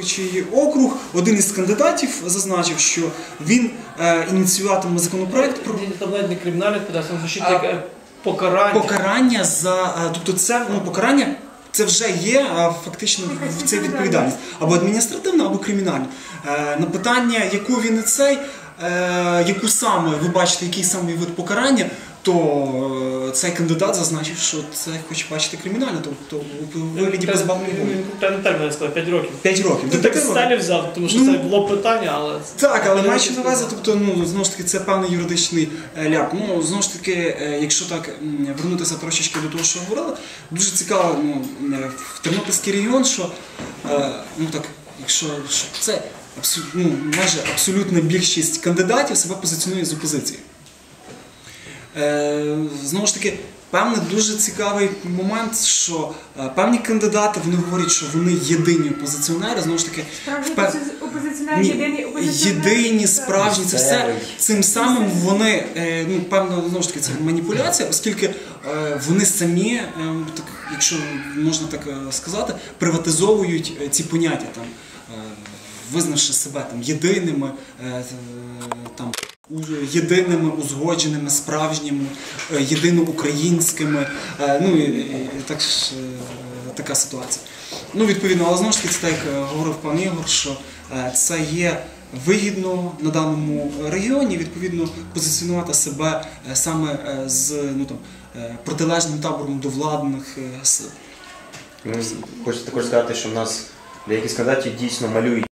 виборчий округ. Один із кандидатів зазначив, що він е, ініціюватиме законопроект про Там навіть не звучить як е, покарання. покарання за е, тобто це ну покарання. Це вже є фактично в- це відповідальність або адміністративна, або кримінальна. На питання, яку він і цей, яку саме ви бачите, який саме вид покарання, то цей кандидат зазначив, що це хоче бачити кримінально, тобто у вигляді позбавлення волі. Та не так сказав, 5 років. П'ять років. Ти так з років. сталі взяв, тому що Ну, це було питання, але. Так, але маючи на увазі, тобто, ну знову ж таки, це певний юридичний е, ляп. Ну знову ж таки, е, якщо так вернутися трошечки до того, що говорили, дуже цікаво ну, е, в Тернопільський регіон, що ну так, якщо що це ну, майже абсолютна більшість кандидатів себе позиціонує з опозиції. Е, знову ж таки, певний дуже цікавий момент, що е, певні кандидати вони говорять, що вони єдині опозиціонери. Знову ж таки, впев- опозиціонери, єдині опозиціонери. єдині, справжні, це все цим самим вони е, ну певно знову ж таки це маніпуляція, оскільки вони самі, так якщо можна так сказати, приватизовують ці поняття там, визнавши себе там єдиними, там. Єдиними, узгодженими, справжніми, е, єдиноукраїнськими. е, Ну і, так ж, е, така ситуація. Ну, відповідно, але знову ж таки, це так як говорив пан Ігор, що це є вигідно на даному регіоні, відповідно, позиціонувати себе саме з ну, там, протилежним табором до владних сил. Ну, Хочу також сказати, що в нас деякі з дійсно малюють